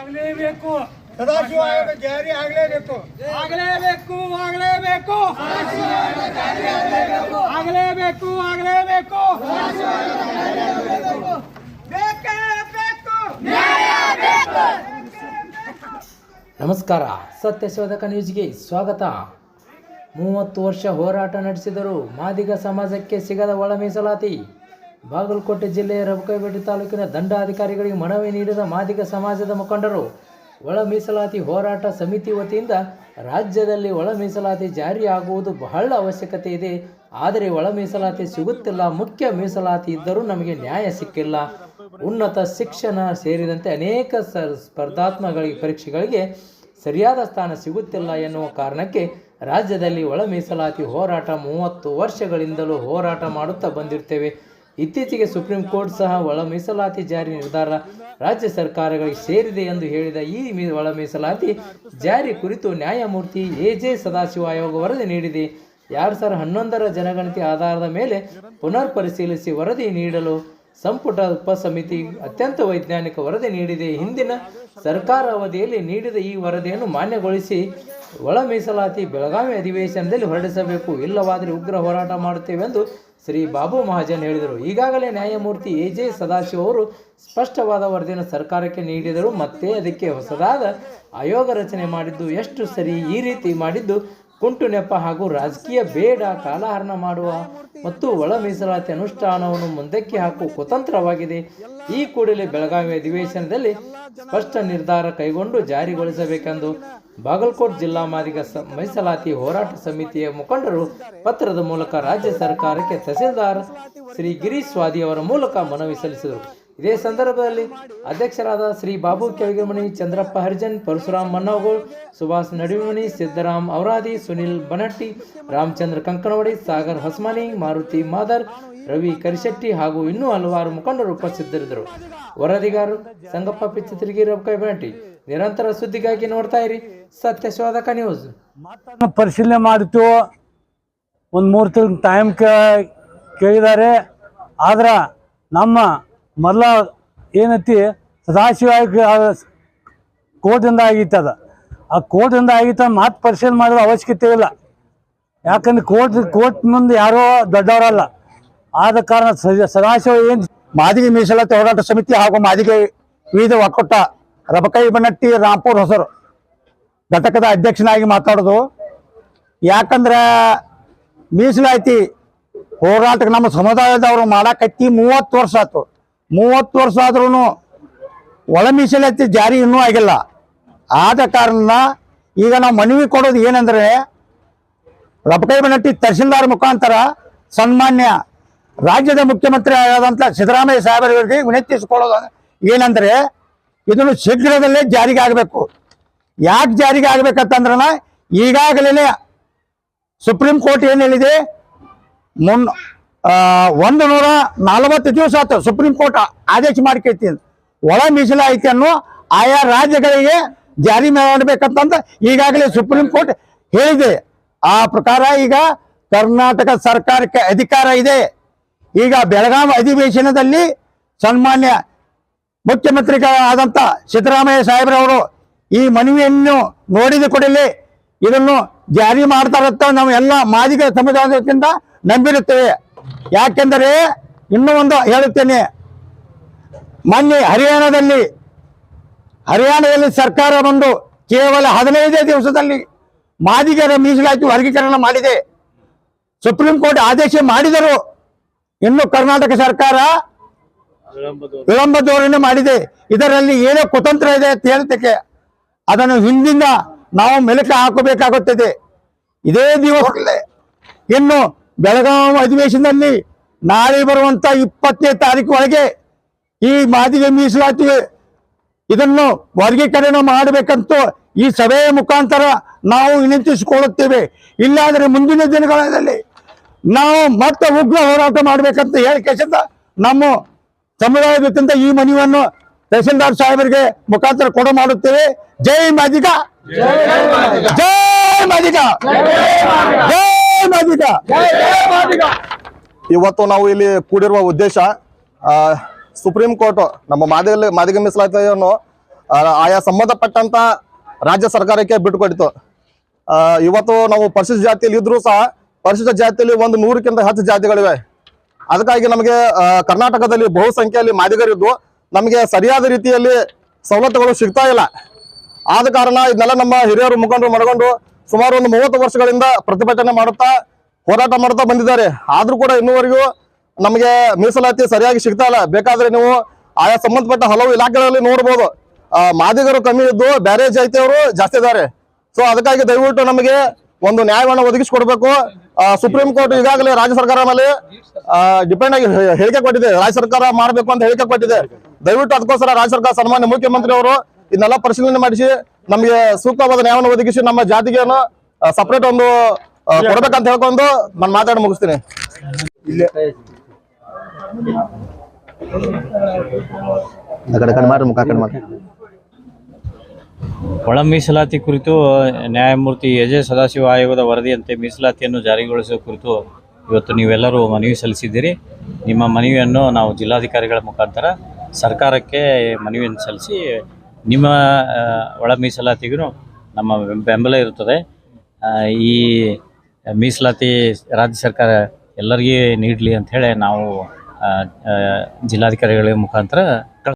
ಆಗಲೇಬೇಕು. ಸದಾಶಿವ ಆಯೋಗ ಜಾರಿ ಆಗಲೇಬೇಕು. ಆಗಲೇಬೇಕು ಆಗಲೇಬೇಕು. ಆಗಲೇಬೇಕು ಆಗಲೇಬೇಕು. ಬೇಕೇ ಬೇಕು. ನಮಸ್ಕಾರ. ಸತ್ಯಶೋಧಕ ನ್ಯೂಸ್ಗೆ ಸ್ವಾಗತ. ಮೂವತ್ತು ವರ್ಷ ಹೋರಾಟ ನಡೆಸಿದರು ಮಾದಿಗ ಸಮಾಜಕ್ಕೆ ಸಿಗದ ಒಳ ಮೀಸಲಾತಿ. ಬಾಗಲಕೋಟೆ ಜಿಲ್ಲೆಯ ರಬಕೈಬೇಟೆ ತಾಲೂಕಿನ ದಂಡಾಧಿಕಾರಿಗಳಿಗೆ ಮನವಿ ನೀಡಿದ ಮಾದಿಗ ಸಮಾಜದ ಮುಖಂಡರು, ಒಳ ಮೀಸಲಾತಿ ಹೋರಾಟ ಸಮಿತಿ ವತಿಯಿಂದ ರಾಜ್ಯದಲ್ಲಿ ಒಳ ಮೀಸಲಾತಿ ಜಾರಿಯಾಗುವುದು ಬಹಳ ಅವಶ್ಯಕತೆ ಇದೆ. ಆದರೆ ಒಳ ಮೀಸಲಾತಿ ಸಿಗುತ್ತಿಲ್ಲ, ಮುಖ್ಯ ಮೀಸಲಾತಿ ಇದ್ದರೂ ನಮಗೆ ನ್ಯಾಯ ಸಿಕ್ಕಿಲ್ಲ. ಉನ್ನತ ಶಿಕ್ಷಣ ಸೇರಿದಂತೆ ಅನೇಕ ಸ್ಪರ್ಧಾತ್ಮಕ ಪರೀಕ್ಷೆಗಳಿಗೆ ಸರಿಯಾದ ಸ್ಥಾನ ಸಿಗುತ್ತಿಲ್ಲ ಎನ್ನುವ ಕಾರಣಕ್ಕೆ ರಾಜ್ಯದಲ್ಲಿ ಒಳ ಮೀಸಲಾತಿ ಹೋರಾಟ ಮೂವತ್ತು ವರ್ಷಗಳಿಂದಲೂ ಹೋರಾಟ ಮಾಡುತ್ತಾ ಬಂದಿರ್ತೇವೆ. ಇತ್ತೀಚೆಗೆ ಸುಪ್ರೀಂ ಕೋರ್ಟ್ ಸಹ ಒಳ ಮೀಸಲಾತಿ ಜಾರಿ ನಿರ್ಧಾರ ರಾಜ್ಯ ಸರ್ಕಾರಗಳಿಗೆ ಸೇರಿದೆ ಎಂದು ಹೇಳಿದ ಈ ಒಳ ಮೀಸಲಾತಿ ಜಾರಿ ಕುರಿತು ನ್ಯಾಯಮೂರ್ತಿ ಎ ಜೆ ಸದಾಶಿವ ಆಯೋಗ ವರದಿ ನೀಡಿದೆ. ಎರಡು ಸಾವಿರದ ಹನ್ನೊಂದರ ಜನಗಣತಿ ಆಧಾರದ ಮೇಲೆ ಪುನರ್ ಪರಿಶೀಲಿಸಿ ವರದಿ ನೀಡಲು ಸಂಪುಟ ಉಪಸಮಿತಿ ಅತ್ಯಂತ ವೈಜ್ಞಾನಿಕ ವರದಿ ನೀಡಿದೆ. ಹಿಂದಿನ ಸರ್ಕಾರ ಅವಧಿಯಲ್ಲಿ ನೀಡಿದ ಈ ವರದಿಯನ್ನು ಮಾನ್ಯಗೊಳಿಸಿ ಒಳ ಮೀಸಲಾತಿ ಬೆಳಗಾವಿ ಅಧಿವೇಶನದಲ್ಲಿ ಹೊರಡಿಸಬೇಕು. ಇಲ್ಲವಾದರೆ ಉಗ್ರ ಹೋರಾಟ ಮಾಡುತ್ತೇವೆ ಎಂದು ಶ್ರೀ ಬಾಬು ಮಹಾಜನ್ ಹೇಳಿದರು. ಈಗಾಗಲೇ ನ್ಯಾಯಮೂರ್ತಿ ಎ ಜೆ ಸದಾಶಿವ ಅವರು ಸ್ಪಷ್ಟವಾದ ವರದಿಯನ್ನು ಸರ್ಕಾರಕ್ಕೆ ನೀಡಿದರು. ಮತ್ತೆ ಅದಕ್ಕೆ ಹೊಸದಾದ ಆಯೋಗ ರಚನೆ ಮಾಡಿದ್ದು ಎಷ್ಟು ಸರಿ ಈ ರೀತಿ ಮಾಡಿದ್ದು ಕುಂಟು ನೆಪ ಹಾಗೂ ರಾಜಕೀಯ ಬೇಡ ಕಾಲಹರಣ ಮಾಡುವ ಮತ್ತು ಒಳ ಮೀಸಲಾತಿ ಅನುಷ್ಠಾನವನ್ನು ಮುಂದಕ್ಕೆ ಹಾಕುವ ಕುತಂತ್ರವಾಗಿದೆ. ಈ ಕೂಡಲೇ ಬೆಳಗಾವಿ ಅಧಿವೇಶನದಲ್ಲಿ ಸ್ಪಷ್ಟ ನಿರ್ಧಾರ ಕೈಗೊಂಡು ಜಾರಿಗೊಳಿಸಬೇಕೆಂದು ಬಾಗಲಕೋಟ್ ಜಿಲ್ಲಾ ಮಾದಿಗ ಮೀಸಲಾತಿ ಹೋರಾಟ ಸಮಿತಿಯ ಮುಖಂಡರು ಪತ್ರದ ಮೂಲಕ ರಾಜ್ಯ ಸರ್ಕಾರಕ್ಕೆ ತಹಸೀಲ್ದಾರ್ ಶ್ರೀ ಗಿರೀಶ್ ಸ್ವಾದಿ ಅವರ ಮೂಲಕ ಮನವಿ ಸಲ್ಲಿಸಿದರು. ಇದೇ ಸಂದರ್ಭದಲ್ಲಿ ಅಧ್ಯಕ್ಷರಾದ ಶ್ರೀ ಬಾಬು ಕೆವಿಗಮಣಿ ಚಂದ್ರಪ್ಪ ಹರಿಜನ್, ಪರಶುರಾಮ್ ಮನ್ನೋಗೋಳ್ ಸುಭಾಷ್ ನಡಿಮಣಿ ಸಿದ್ದರಾಮ್ ಔರಾದಿ, ಸುನಿಲ್ ಬನಟ್ಟಿ, ರಾಮಚಂದ್ರ ಕಂಕಣವಡಿ ಸಾಗರ್ ಹಸ್ಮಾನಿ, ಮಾರುತಿ ಮಾದರ್, ರವಿ ಕರಿಶೆಟ್ಟಿ ಹಾಗೂ ಇನ್ನೂ ಹಲವಾರು ಮುಖಂಡರು ಉಪಸ್ಥಿತರಿದ್ದರು. ವರದಿಗಾರರು, ಸಂಗಪ್ಪ ಪಿಚ್ಚತಿರ್ಗಿ ರಬಕೈ ಬನಟ್ಟಿ, ನಿರಂತರ ಸುದ್ದಿಗಾಗಿ ನೋಡ್ತಾ ಇರಿ ಸತ್ಯಶೋಧಕ ನ್ಯೂಸ್. ಪರಿಶೀಲನೆ ಮಾಡಿತು ಒಂದು ಮೂರು ತಿಂಗಳು ಟೈಮ್ ಕೇಳಿದ್ದಾರೆ ಆದ್ರೆ ನಮ್ಮ ಮೊದಲ ಏನೈತಿ ಸದಾಶಿವ ಕೋರ್ಟಿಂದ ಆಗಿತ್ತು ಅದು ಆ ಕೋರ್ಟಿಂದ ಆಗಿತ್ತು ಮಾತು ಪರಿಶೀಲನೆ ಮಾಡೋದು ಅವಶ್ಯಕತೆ ಇಲ್ಲ. ಯಾಕಂದ್ರೆ ಕೋರ್ಟ್ ಕೋರ್ಟ್ ಮುಂದೆ ಯಾರೋ ದೊಡ್ಡವರಲ್ಲ. ಆದ ಕಾರಣ ಸದ- ಸದಾಶಿವ ಏನು ಮಾದಿಗೆ ಮೀಸಲಾತಿ ಹೋರಾಟ ಸಮಿತಿ ಹಾಗೂ ಮಾದಿಗೆ ವಿವಿಧ ಒಕ್ಕೂಟ, ರಬಕೈ ಬನ್ನಟ್ಟಿ ರಾಂಪುರ್ ಹೊಸರು ಘಟಕದ ಅಧ್ಯಕ್ಷನಾಗಿ ಮಾತಾಡೋದು. ಯಾಕಂದ್ರೆ ಮೀಸಲಾತಿ ಹೋರಾಟಕ್ಕೆ ನಮ್ಮ ಸಮುದಾಯದವರು ಮಾಡಾಕತ್ತಿ ಮೂವತ್ತು ವರ್ಷ ಆಯ್ತು. ಮೂವತ್ತು ವರ್ಷ ಆದ್ರೂ ಒಳ ಮೀಸಲಾತಿ ಜಾರಿ ಇನ್ನೂ ಆಗಿಲ್ಲ. ಆದ ಕಾರಣ ಈಗ ನಾವು ಮನವಿ ಕೊಡೋದು ಏನಂದ್ರೆ ರಬಕೈಬನಟ್ಟಿ ತಹಸೀಲ್ದಾರ್ ಮುಖಾಂತರ ಸನ್ಮಾನ್ಯ ರಾಜ್ಯದ ಮುಖ್ಯಮಂತ್ರಿ ಆದಂತ ಸಿದ್ದರಾಮಯ್ಯ ಸಾಹೇಬರಿಗೆ ವಿನಂತಿಸಿಕೊಳ್ಳೋದು ಏನಂದ್ರೆ ಇದನ್ನು ಶೀಘ್ರದಲ್ಲೇ ಜಾರಿಗೆ ಆಗಬೇಕು. ಯಾಕೆ ಜಾರಿಗೆ ಆಗ್ಬೇಕಂತಂದ್ರನ ಈಗಾಗಲೇ ಸುಪ್ರೀಂ ಕೋರ್ಟ್ ಏನು ಹೇಳಿದೆ? ಮುನ್ ಒಂದು ನೂರ ನಲವತ್ತು ದಿವಸ ಆಯ್ತು ಸುಪ್ರೀಂ ಕೋರ್ಟ್ ಆದೇಶ ಮಾಡ್ಕೈತಿ ಒಳ ಮೀಸಲಾತಿಯನ್ನು ಆಯಾ ರಾಜ್ಯಗಳಿಗೆ ಜಾರಿ ಮಾಡಬೇಕಂತಂದ ಈಗಾಗಲೇ ಸುಪ್ರೀಂ ಕೋರ್ಟ್ ಹೇಳಿದೆ. ಆ ಪ್ರಕಾರ ಈಗ ಕರ್ನಾಟಕ ಸರ್ಕಾರಕ್ಕೆ ಅಧಿಕಾರ ಇದೆ. ಈಗ ಬೆಳಗಾವಿ ಅಧಿವೇಶನದಲ್ಲಿ ಸನ್ಮಾನ್ಯ ಮುಖ್ಯಮಂತ್ರಿಗಳಾದಂಥ ಸಿದ್ದರಾಮಯ್ಯ ಸಾಹೇಬ್ರವರು ಈ ಮನವಿಯನ್ನು ನೋಡಿದ ಕೂಡಲೇ ಇದನ್ನು ಜಾರಿ ಮಾಡ್ತಾರಂತ ನಾವು ಎಲ್ಲ ಮಾದಿಗ ಸಮುದಾಯದಿಂದ ನಂಬಿರುತ್ತೇವೆ. ಯಾಕೆಂದರೆ ಇನ್ನೂ ಒಂದು ಹೇಳುತ್ತೇನೆ. ಮೊನ್ನೆ ಹರಿಯಾಣದಲ್ಲಿ ಹರಿಯಾಣದಲ್ಲಿ ಸರ್ಕಾರ ಬಂದು ಕೇವಲ ಹದಿನೈದೇ ದಿವಸದಲ್ಲಿ ಮಾದಿಗರ ಮೀಸಲಾತಿ ವರ್ಗೀಕರಣ ಮಾಡಿದೆ. ಸುಪ್ರೀಂ ಕೋರ್ಟ್ ಆದೇಶ ಮಾಡಿದರು ಇನ್ನು ಕರ್ನಾಟಕ ಸರ್ಕಾರ ವಿಳಂಬ ಧೋರಣೆ ಮಾಡಿದೆ. ಇದರಲ್ಲಿ ಏನೋ ಕುತಂತ್ರ ಇದೆ ಅಂತ ಹೇಳ್ತಕ್ಕೆ ಅದನ್ನು ಹಿಂದಿಂದ ನಾವು ಮೆಲುಕು ಹಾಕಬೇಕಾಗುತ್ತದೆ. ಇದೇ ದಿವಸ ಇನ್ನು ಬೆಳಗಾವಿ ಅಧಿವೇಶನದಲ್ಲಿ ನಾಳೆ ಬರುವಂತ ಇಪ್ಪತ್ತನೇ ತಾರೀಕು ಒಳಗೆ ಈ ಮಾದಿಗೆ ಮೀಸಲಾತಿ ಇದನ್ನು ವರ್ಗೀಕರಣ ಮಾಡಬೇಕಂತ ಈ ಸಭೆಯ ಮುಖಾಂತರ ನಾವು ವಿನಂತಿಸಿಕೊಳ್ಳುತ್ತೇವೆ. ಇಲ್ಲಾದರೆ ಮುಂದಿನ ದಿನಗಳಲ್ಲಿ ನಾವು ಮತ್ತೆ ಉಗ್ರ ಹೋರಾಟ ಮಾಡಬೇಕಂತ ಹೇಳಿ ಕೇಸಿಂದ ನಮ್ಮ ಸಮುದಾಯದ ವತಿಯಿಂದ ಈ ಮನವಿಯನ್ನು ತಹಸೀಲ್ದಾರ್ ಸಾಹೇಬರಿಗೆ ಮುಖಾಂತರ ಕೊಡ ಮಾಡುತ್ತೇವೆ. ಜೈ ಮಾದಿಗ. ಜೈ ಮಾದಿಗ. ಜೈ ಮಾದಿಗ. ಇವತ್ತು ನಾವು ಇಲ್ಲಿ ಕೂಡಿರುವ ಉದ್ದೇಶ ಸುಪ್ರೀಂ ಕೋರ್ಟ್ ನಮ್ಮ ಮಾದಿಯಲ್ಲಿ ಮಾದಿಗ ಮೀಸಲಾತಿಯನ್ನು ಆಯಾ ಸಂಬಂಧಪಟ್ಟಂತ ರಾಜ್ಯ ಸರ್ಕಾರಕ್ಕೆ ಬಿಟ್ಟುಕೊಟ್ಟಿತು. ಆ, ಇವತ್ತು ನಾವು ಪರಿಶಿಷ್ಟ ಜಾತಿಯಲ್ಲಿ ಇದ್ರೂ ಸಹ ಪರಿಶಿಷ್ಟ ಜಾತಿಯಲ್ಲಿ ಒಂದು ನೂರಕ್ಕಿಂತ ಹೆಚ್ಚು ಜಾತಿಗಳಿವೆ. ಅದಕ್ಕಾಗಿ ನಮಗೆ ಕರ್ನಾಟಕದಲ್ಲಿ ಬಹುಸಂಖ್ಯೆಯಲ್ಲಿ ಮಾದಿಗರಿದ್ದು ನಮಗೆ ಸರಿಯಾದ ರೀತಿಯಲ್ಲಿ ಸವಲತ್ತುಗಳು ಸಿಗ್ತಾ ಇಲ್ಲ. ಆದ ಕಾರಣ ಇದನ್ನೆಲ್ಲ ನಮ್ಮ ಹಿರಿಯರು ಮುಖಂಡರು ಮಡ್ಕೊಂಡು ಸುಮಾರು ಒಂದು ಮೂವತ್ತು ವರ್ಷಗಳಿಂದ ಪ್ರತಿಭಟನೆ ಮಾಡುತ್ತಾ ಹೋರಾಟ ಮಾಡ್ತಾ ಬಂದಿದ್ದಾರೆ. ಆದ್ರೂ ಕೂಡ ಇನ್ನುವರೆಗೂ ನಮಗೆ ಮೀಸಲಾತಿ ಸರಿಯಾಗಿ ಸಿಗ್ತಾ ಇಲ್ಲ. ಬೇಕಾದ್ರೆ ನೀವು ಆಯಾ ಸಂಬಂಧಪಟ್ಟ ಹಲವು ಇಲಾಖೆಗಳಲ್ಲಿ ನೋಡ್ಬೋದು. ಮಾದಿಗರು ಕಮ್ಮಿ ಇದ್ದು ಬೇರೆ ಜಾತಿಯವರು ಜಾಸ್ತಿ ಇದ್ದಾರೆ. ಸೊ ಅದಕ್ಕಾಗಿ ದಯವಿಟ್ಟು ನಮಗೆ ಒಂದು ನ್ಯಾಯವನ್ನು ಒದಗಿಸಿಕೊಡ್ಬೇಕು. ಸುಪ್ರೀಂ ಕೋರ್ಟ್ ಈಗಾಗಲೇ ರಾಜ್ಯ ಸರ್ಕಾರ ಮೇಲೆ ಡಿಪೆಂಡ್ ಆಗಿ ಹೇಳಿಕೆ ಕೊಟ್ಟಿದೆ. ರಾಜ್ಯ ಸರ್ಕಾರ ಮಾಡಬೇಕು ಅಂತ ಹೇಳಿಕೆ ಕೊಟ್ಟಿದೆ. ದಯವಿಟ್ಟು ಅದಕ್ಕೋಸ್ಕರ ರಾಜ್ಯ ಸರ್ಕಾರ ಸನ್ಮಾನ್ಯ ಮುಖ್ಯಮಂತ್ರಿ ಅವರು ಇದನ್ನೆಲ್ಲ ಪರಿಶೀಲನೆ ಮಾಡಿಸಿ, ನಮಗೆ ಸೂಕ್ತವಾದ ನ್ಯಾಯವನ್ನು ಒದಗಿಸಿ, ನಮ್ಮ ಜಾತಿಗೆ ಸಪರೇಟ್ ಒಂದು ಕೊಡ್ಬೇಕಂತ ಹೇಳ್ಕೊಂಡು ನಾನು ಮಾತಾಡಿ ಮುಗಿಸ್ತೀನಿ. ಒಳ ಮೀಸಲಾತಿ ಕುರಿತು ನ್ಯಾಯಮೂರ್ತಿ ಎಜೆ ಸದಾಶಿವ ಆಯೋಗದ ವರದಿಯಂತೆ ಮೀಸಲಾತಿಯನ್ನು ಜಾರಿಗೊಳಿಸುವ ಕುರಿತು ಇವತ್ತು ನೀವೆಲ್ಲರೂ ಮನವಿ ಸಲ್ಲಿಸಿದ್ದೀರಿ. ನಿಮ್ಮ ಮನವಿಯನ್ನು ನಾವು ಜಿಲ್ಲಾಧಿಕಾರಿಗಳ ಮುಖಾಂತರ ಸರ್ಕಾರಕ್ಕೆ ಮನವಿಯನ್ನು ಸಲ್ಲಿಸಿ ನಿಮ್ಮ ಒಳ ಮೀಸಲಾತಿಗೂ ನಮ್ಮ ಬೆಂಬಲ ಇರುತ್ತದೆ. ಆ, ಈ ಮೀಸಲಾತಿ ರಾಜ್ಯ ಸರ್ಕಾರ ಎಲ್ಲರಿಗೆ ನೀಡಲಿ ಅಂತ ಹೇಳಿ ನಾವು ಜಿಲ್ಲಾಧಿಕಾರಿಗಳ ಮುಖಾಂತರ